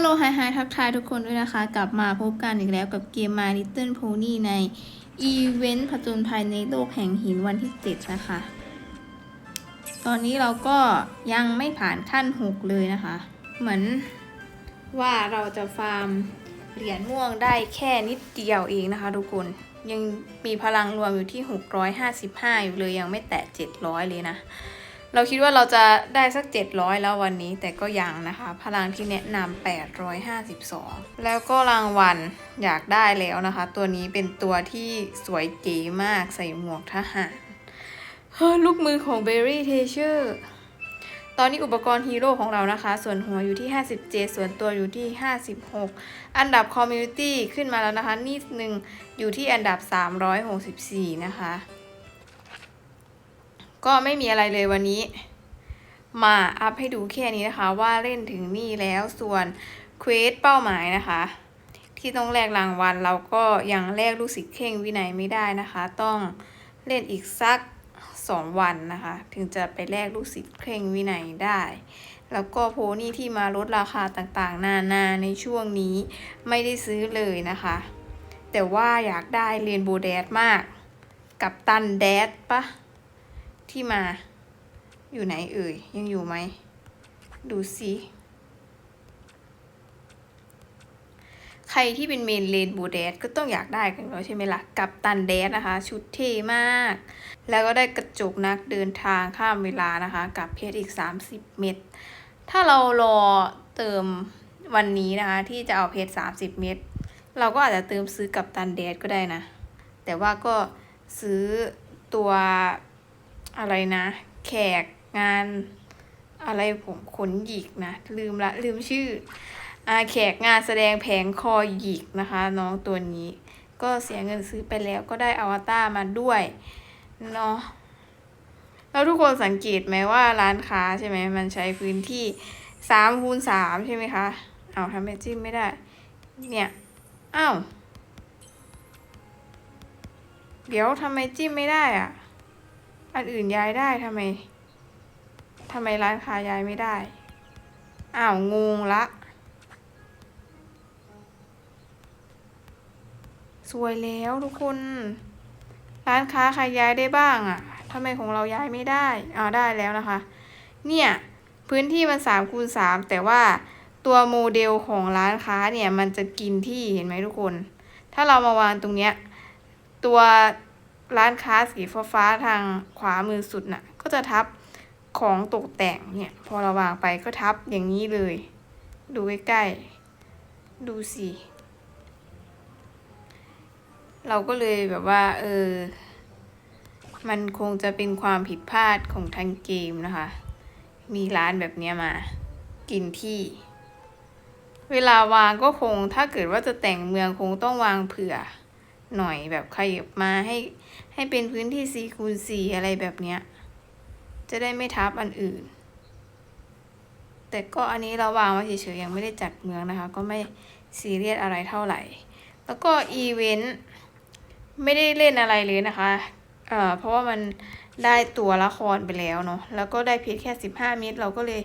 ฮัลโหลไฮไฮทักทายทุกคนด้วยนะคะ กลับมาพบกันอีกแล้วกับเกม My Little Pony ในอีเวนต์ผจญภัยในโลกแห่งหินวันที่ 7 นะคะ ตอนนี้เราก็ยังไม่ผ่านขั้น 6 เลยนะคะ เหมือนว่าเราจะฟาร์มเหรียญม่วงได้แค่นิดเดียวเองนะคะทุกคน ยังมีพลังรวมอยู่ที่ 655 อยู่เลยยังไม่แตะ 700 เลยนะ เราคิดว่าเราจะได้สัก 700 แล้ววันนี้แต่ก็ยังนะคะ พลังที่แนะนำ852 แล้วก็รางวัลอยากได้แล้วนะคะ ตัวนี้เป็นตัวที่สวยเก๋มากใส่หมวกทหารเฮ้ลูกมือของเบ r รี่เทเชอร์ตอนนี้อุปกรณ์ฮีโร่ของเรานะคะ ส่วนหัวอยู่ที่ 57 ส่วนตัวอยู่ที่ 56 อันดับคอมมูนิตี้ขึ้นมาแล้วนะคะนิดนึงอยู่ที่อันดับ 364 นะคะ ก็ไม่มีอะไรเลยวันนี้ มาอัพให้ดูแค่นี้นะคะ ว่าเล่นถึงนี่แล้วส่วนเควสเป้าหมายนะคะ ที่ต้องแลกรางวัลเราก็ยังแลกลูกศิษย์เข่งวินัยไม่ได้นะคะ ต้องเล่นอีกสักสองวันนะคะ ถึงจะไปแลกลูกศิษย์เข่งวินัยได้ แล้วก็โพนี่ที่มาลดราคาต่างๆ นานาในช่วงนี้ไม่ได้ซื้อเลยนะคะ แต่ว่าอยากได้เรียนโบแดดมาก กับตันแดดปะ ที่มา อยู่ไหนเอ่ย ยังอยู่ไหม ดูสิใครที่เป็นเมนเลนบูเดสก็ต้องอยากได้กันแล้วใช่ไหมละ่ะ กับตันเดสนะคะ ชุดเท่มาก แล้วก็ได้กระจกนักเดินทางข้ามเวลานะคะ กับเพชรอีก 30 เม็ด ถ้าเรารอเติมวันนี้นะคะ ที่จะเอาเพชร30 เม็ด เราก็อาจจะเติมซื้อกับตันเดสก็ได้นะ แต่ว่าก็ซื้อตัว อะไรนะ แขกงาน อะไรผมขนหยิกนะลืมละลืมชื่ออาแขกงานแสดงแผงคอหยิกนะคะ น้องตัวนี้ ก็เสียเงินซื้อไปแล้วก็ได้อวตารมาด้วยเนาะแล้วทุกคนสังเกตไหมว่าร้านค้าใช่ไหมมันใช้พื้นที่สามคูณสามใช่ไหมคะเอาทำไมจิ้มไม่ได้ เนี่ยอ้าวเดี๋ยวทำไมจิ้มไม่ได้อะ อันอื่นย้ายได้ทำไมทำไมร้านค้าย้ายไม่ได้ อ้าว งงละสวยแล้วทุกคน ร้านค้าใครย้ายได้บ้างอะ่ะทำไมของเราย้ายไม่ได้อ่าได้แล้วนะคะ เนี่ย พื้นที่มันสามคูณสามแต่ว่าตัวโมเดลของร้านค้าเนี่ย มันจะกินที่เห็นไหมทุกคน ถ้าเรามาวางตรงเนี้ย ตัว ร้านค้าสีฟ้าทางขวามือสุดน่ะ ก็จะทับของตกแต่งเนี่ย พอเราวางไปก็ทับอย่างนี้เลย ดูใกล้ๆดูสิเราก็เลยแบบว่า เออ มันคงจะเป็นความผิดพลาดของทางเกมนะคะ มีร้านแบบเนี้ยมา กินที่ เวลาวางก็คงถ้าเกิดว่าจะแต่งเมืองคงต้องวางเผื่อ หน่อยแบบขยับมาให้ให้เป็นพื้นที่4คูณ4อะไรแบบเนี้ย จะได้ไม่ทับอันอื่น แต่ก็อันนี้เราวางไว้เฉยๆยังไม่ได้จัดเมืองนะคะ ก็ไม่ซีเรียสอะไรเท่าไหร่ แล้วก็อีเวนต์ไม่ได้เล่นอะไรเลยนะคะเอ่อเพราะว่ามันได้ตัวละครไปแล้วเนาะ แล้วก็ได้เพชรแค่ 15 เม็ดเราก็เลย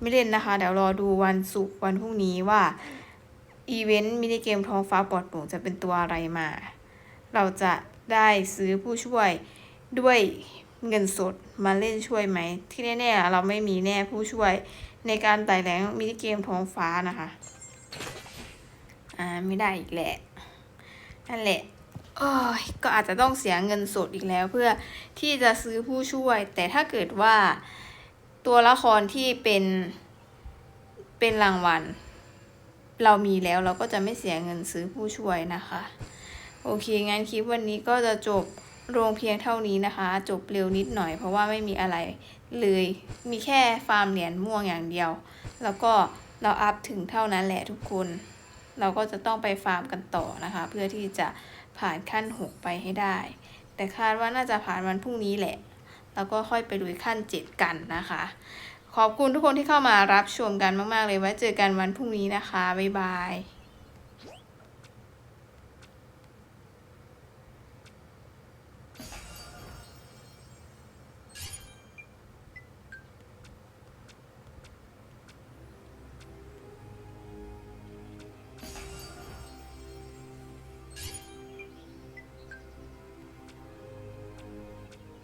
ไม่เล่นนะคะ เดี๋ยวรอดูวันศุกร์วันพรุ่งนี้ว่าอีเวนต์มินิเกมท้องฟ้าปลอดโปร่งจะเป็นตัวอะไรมา เราจะได้ซื้อผู้ช่วยด้วยเงินสดมาเล่นช่วยไหม ที่แน่ๆเราไม่มีแน่ผู้ช่วยในการไต่แหลงมินิเกมท้องฟ้านะคะ อ่าไม่ได้อีกแหละนั่นแหละโอ้ยก็อาจจะต้องเสียเงินสดอีกแล้วเพื่อที่จะซื้อผู้ช่วย แต่ถ้าเกิดว่าตัวละครที่เป็นเป็นรางวัล เรามีแล้วเราก็จะไม่เสียเงินซื้อผู้ช่วยนะคะ โอเค งั้นคลิปวันนี้ก็จะจบลงเพียงเท่านี้นะคะ จบเร็วนิดหน่อยเพราะว่าไม่มีอะไรเลย มีแค่ฟาร์มเหรียญม่วงอย่างเดียว แล้วก็เราอัพถึงเท่านั้นแหละทุกคน เราก็จะต้องไปฟาร์มกันต่อนะคะ เพื่อที่จะผ่านขั้น 6 ไปให้ได้ แต่คาดว่าน่าจะผ่านวันพรุ่งนี้แหละ แล้วก็ค่อยไปลุยขั้น 7 กันนะคะ ขอบคุณทุกคนที่เข้ามารับชมกันมาก ๆ เลยไว้เจอกันวันพรุ่งนี้นะคะ บ๊ายบาย